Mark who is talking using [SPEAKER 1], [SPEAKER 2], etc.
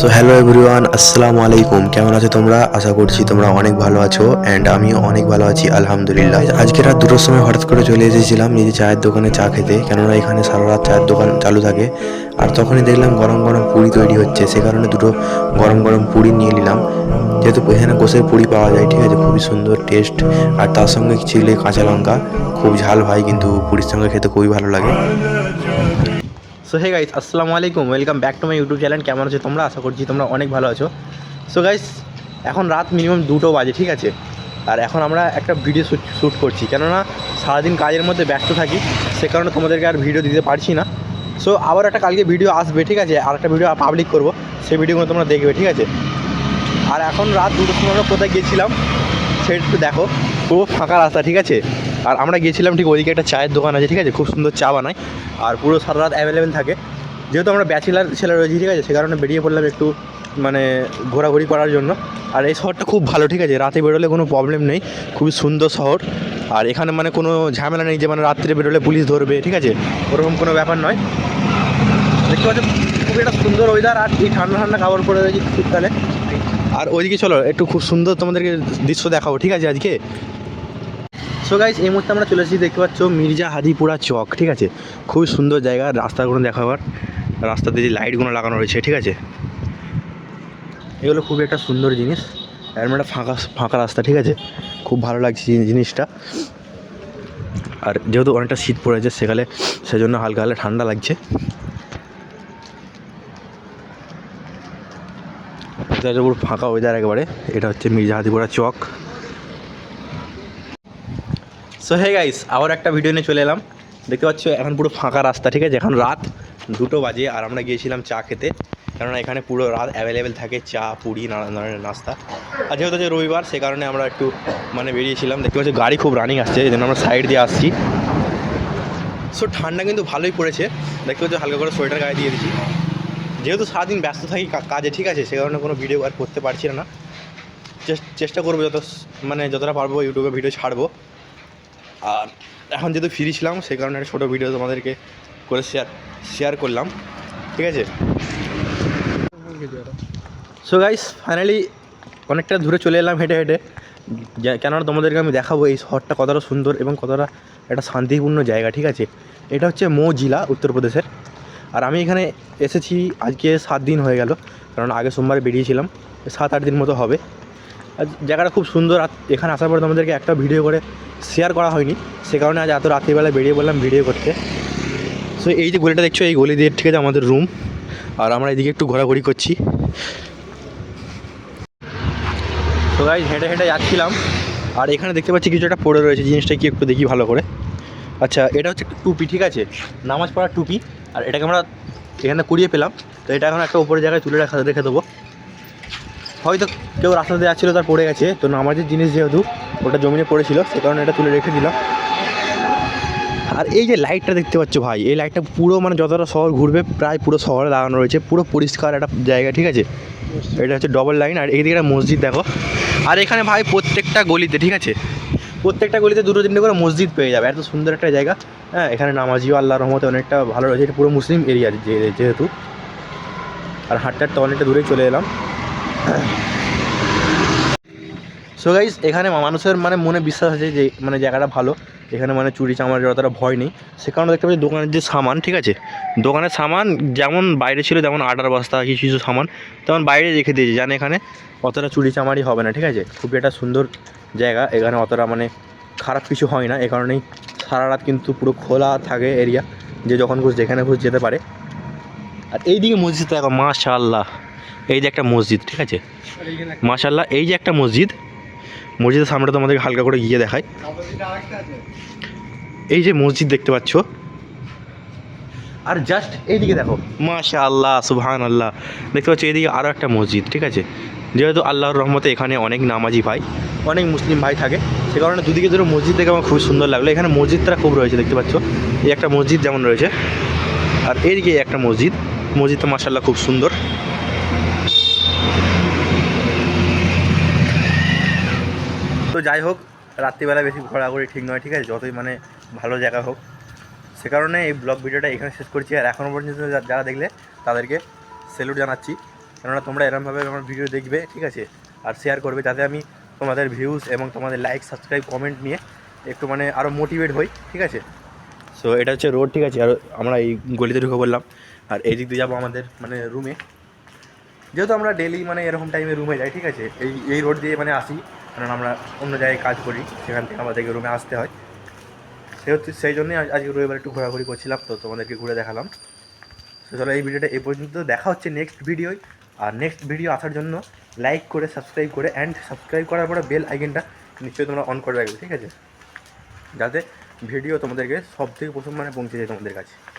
[SPEAKER 1] So hello everyone আসসালামু আলাইকুম কেমন আছো তোমরা? আশা করছি তোমরা অনেক ভালো আছো অ্যান্ড আমিও অনেক ভালো আছি, আলহামদুলিল্লাহ। আজকে রাত দুটোর সময় হঠাৎ করে চলে এসেছিলাম নিজে চায়ের দোকানে চা খেতে, কেননা এখানে সারা রাত চায়ের দোকান চালু থাকে। আর তখনই দেখলাম গরম গরম পুরি তৈরি হচ্ছে, সে কারণে দুটো গরম গরম পুরি নিয়ে নিলাম। যেহেতু এখানে গোসের পুরি পাওয়া যায়, ঠিক আছে, খুবই সুন্দর টেস্ট আর তার সঙ্গে ছিলে কাঁচা লঙ্কা, খুব ঝাল হয়, কিন্তু পুরীর সঙ্গে খেতে খুবই ভালো লাগে। সো হে গাইস আসসালামু আলাইকুম। Welcome back to my YouTube channel কেমন আছো তোমরা? আশা করছি তোমরা অনেক ভালো আছো। সো গাইস এখন রাত মিনিমাম দুটো বাজে, ঠিক আছে? আর এখন আমরা একটা ভিডিও শ্যুট করছি। কেননা, সারাদিন কাজের মধ্যে ব্যস্ত থাকি, সে কারণে তোমাদেরকে আর ভিডিও দিতে পারছি না। সো আবার একটা কালকে ভিডিও আসবে, ঠিক আছে? আর একটা ভিডিও পাবলিক করব। সেই ভিডিওগুলো তোমরা দেখবে, ঠিক আছে? আর এখন রাত দুটোর সময় আমরা কোথায় গিয়েছিলাম সেটা একটু দেখো। পুরো ফাঁকা রাস্তা, ঠিক আছে? আর আমরা গিয়েছিলাম ঠিক ওইদিকে একটা চায়ের দোকান আছে, ঠিক আছে? খুব সুন্দর চা বানায়। আর পুরো সারা রাত অ্যাভেলেবেল থাকে। যেহেতু আমরা ব্যাচেলার ছেলে রয়েছি, ঠিক আছে? সে কারণে বেরিয়ে পড়লাম একটু মানে ঘোরাঘুরি করার জন্য। আর এই শহরটা খুব ভালো, ঠিক আছে? রাতে বেরোলে কোনো প্রবলেম নেই। খুবই সুন্দর শহর। আর এখানে মানে কোনো ঝামেলা নেই যে মানে রাত্রে বেরোলে পুলিশ ধরবে, ঠিক আছে? ওরকম কোনো ব্যাপার নয়। দেখতে পাচ্ছ খুবই একটা সুন্দর ওয়েদার আর এই ঠান্ডা ঠান্ডা কাপড় পরে রয়েছে শীতকালে। আর ওইদিকে চলো, একটু খুব সুন্দর তোমাদেরকে দৃশ্য দেখাবো, ঠিক আছে, আজকে? সো গাইজ এই মুহূর্তে আমরা চলে এসেছি, দেখতে পাচ্ছ মির্জা হাদিপুরা চক, ঠিক আছে? খুবই সুন্দর জায়গা, রাস্তাগুলো দেখাবার রাস্তাতে যে লাইটগুলো লাগানো রয়েছে, ঠিক আছে? এগুলো খুবই একটা সুন্দর জিনিস। এরকম একটা ফাঁকা ফাঁকা রাস্তা, ঠিক আছে? খুব ভালো লাগছে জিনিসটা। আর যেহেতু অনেকটা শীত পড়েছে সেকালে সেজন্য হালকা হালকা ঠান্ডা লাগছে। ফাঁকা ওয়েদার একেবারে। এটা হচ্ছে Mirza Hadipura Chak. So hey guys আবার একটা ভিডিও নিয়ে চলে এলাম। দেখতে পাচ্ছ, এখন পুরো ফাঁকা রাস্তা, ঠিক আছে? এখন রাত দুটো বাজে আর আমরা গিয়েছিলাম চা খেতে। কেননা এখানে পুরো রাত অ্যাভেলেবেল থাকে, চা, পুরি, নানা ধরনের নাস্তা। আর যেহেতু হচ্ছে রবিবার, সে কারণে আমরা একটু মানে বেরিয়েছিলাম। দেখতে পাচ্ছি, গাড়ি খুব রানিং আসছে, এই জন্য আমরা সাইড দিয়ে আসছি। সো ঠান্ডা কিন্তু ভালোই পড়েছে। দেখতে পাচ্ছি, হালকা করে সোয়েটার গায়ে দিয়ে দিচ্ছি যেহেতু সারাদিন ব্যস্ত থাকি কাজে, ঠিক আছে? সে কারণে কোনো ভিডিও আর করতে পারছি না। চেষ্টা করব যত মানে যতটা পারব ইউটিউবে ভিডিও ছাড়বো। আর এখন যেহেতু ফ্রি ছিলাম, সেই কারণে একটা ছোটো ভিডিও তোমাদেরকে করে শেয়ার শেয়ার করলাম। ঠিক আছে? সো গাইস ফাইনালি অনেকটা দূরে চলে এলাম হেঁটে হেঁটে। কেননা তোমাদেরকে আমি দেখাবো এই শহরটা কতটা সুন্দর এবং কতটা একটা শান্তিপূর্ণ জায়গা, ঠিক আছে? এটা হচ্ছে মৌ জেলা উত্তরপ্রদেশের আর আমি এখানে এসেছি আজকে সাত দিন হয়ে গেল, কারণ আগে সোমবারে বেরিয়েছিলাম, সাত আট দিন মতো হবে। জায়গাটা খুব সুন্দর। এখানে আসার পরে তোমাদেরকে একটা ভিডিও করে শেয়ার করা হয়নি। সে কারণে আজ এত রাত্রিবেলা বেরিয়ে বললাম ভিডিও করতে। সো এই যে গলিটা দেখছ, এই গলি দিয়ে ঠিক আছে আমাদের রুম আর আমরা এদিকে একটু ঘোরাঘুরি করছি। তো গাই হেঁটে হেঁটে যাচ্ছিলাম। আর এখানে দেখতে পাচ্ছি কিছু একটা পড়ে রয়েছে, জিনিসটা কি একটু দেখি ভালো করে। আচ্ছা এটা হচ্ছে একটা টুপি, ঠিক আছে? নামাজ পড়ার টুপি। আর এটাকে আমরা এখানে কুড়িয়ে পেলাম। তো এটা এখন একটা উপরে জায়গায় তুলে রাখা রেখে দেবো। হয়তো কেউ রাস্তা দিয়ে যাচ্ছিল, তার পড়ে গেছে। তো নামাজের জিনিস যেহেতু, ওটা জমিনে পড়েছিল, সে কারণে এটা তুলে রেখে দিলাম। আর এই যে লাইটটা দেখতে পাচ্ছ ভাই, এই লাইটটা পুরো মানে যতটা শহর ঘুরবে, প্রায় পুরো শহরে লাগানো রয়েছে। পুরো পরিষ্কার একটা জায়গা, ঠিক আছে? এটা হচ্ছে ডবল লাইন আর এইদিকে একটা মসজিদ, দেখো। আর এখানে ভাই প্রত্যেকটা গলিতে, ঠিক আছে? প্রত্যেকটা গলিতে দুটো তিনটে করে মসজিদ পেয়ে যাবে। এত সুন্দর একটা জায়গা। হ্যাঁ এখানে নামাজিও আল্লাহ রহমতে অনেকটা ভালো রয়েছে। এটা পুরো মুসলিম এরিয়া যেহেতু। আর হাঁটতে হাঁটতে অনেকটা দূরেই চলে এলাম। সো গাইজ এখানে মানুষের মানে মনে বিশ্বাস আছে যে মানে জায়গাটা ভালো। এখানে মানে চুরি চামারের অতটা ভয় নেই। সে কারণে দেখতে পাচ্ছি দোকানের যে সামান, ঠিক আছে? দোকানের সামান যেমন বাইরে ছিল যেমন আটার বস্তা, কিছু কিছু সামান তেমন বাইরে রেখে দিয়েছে। জানে এখানে অতটা চুরি চামারি হবে না, ঠিক আছে? খুবই একটা সুন্দর জায়গা। এখানে অতটা মানে খারাপ কিছু হয় না। এ কারণেই সারা রাত কিন্তু পুরো খোলা থাকে এরিয়া যে যখন খুশ, যেখানে খুশ যেতে পারে। আর এইদিকে মসজিদটা দেখো মাশাল্লাহ এই যে একটা মসজিদ ঠিক আছে? মাশাল্লাহ এই যে একটা মসজিদ মসজিদের সামনে তোমাদেরকে হালকা করে গিয়ে দেখায় এই যে মসজিদ দেখতে পাচ্ছ? আর জাস্ট এইদিকে দেখো। মাশা আল্লাহ সুবহান আল্লাহ দেখতে পাচ্ছ এদিকে আরও একটা মসজিদ ঠিক আছে? যেহেতু আল্লাহর রহমতে এখানে অনেক নামাজি ভাই অনেক মুসলিম ভাই থাকে সে কারণে দুদিকে দুটো মসজিদ দেখে আমার খুব সুন্দর লাগল। এখানে মসজিদটা খুব রয়েছে দেখতে পাচ্ছ? এই একটা মসজিদ যেমন রয়েছে। আর এইদিকে একটা মসজিদ মসজিদটা মাসাল্লাহ খুব সুন্দর। তো যাই হোক, রাত্রিবেলা বেশি ঘোরাঘুরি ঠিক নয়, ঠিক আছে? যতই মানে ভালো জায়গা হোক। সে কারণে এই ব্লগ ভিডিওটা এখানে শেষ করছি। আর এখনও পর্যন্ত যারা দেখলে তাদেরকে স্যালুট জানাচ্ছি। কেননা তোমরা এরমভাবে আমার ভিডিও দেখবে, ঠিক আছে? আর শেয়ার করবে, যাতে আমি তোমাদের ভিউজ এবং তোমাদের লাইক সাবস্ক্রাইব কমেন্ট নিয়ে একটু মানে আরও মোটিভেট হই, ঠিক আছে? সো এটা হচ্ছে রোড ঠিক আছে? আর আমরা এই গলিতে ঢুকে বললাম আর এই দিক দিয়ে যাব আমাদের মানে রুমে যেহেতু আমরা ডেলি মানে এরকম টাইমে রুমে যাই, ঠিক আছে? এই এই রোড দিয়ে মানে আসি। কারণ আমরা অন্য জায়গায় কাজ করি, সেখান থেকে আমাদেরকে রুমে আসতে হয়। সে হচ্ছে সেই জন্যই আজ- আজকে রবিবার একটু ঘোরাঘুরি করছিলাম, তো তোমাদেরকে ঘুরে দেখালাম। তো চলো এই ভিডিওটা এই পর্যন্ত, দেখা হচ্ছে নেক্সট ভিডিওয় আর নেক্সট ভিডিও আসার জন্য লাইক করে সাবস্ক্রাইব করে অ্যান্ড সাবস্ক্রাইব করার পরে বেল আইকনটা নিশ্চয়ই তোমরা অন করে রাখবে, ঠিক আছে? যাতে ভিডিও তোমাদেরকে সব থেকে প্রথম মানে পৌঁছে যায় তোমাদের কাছে।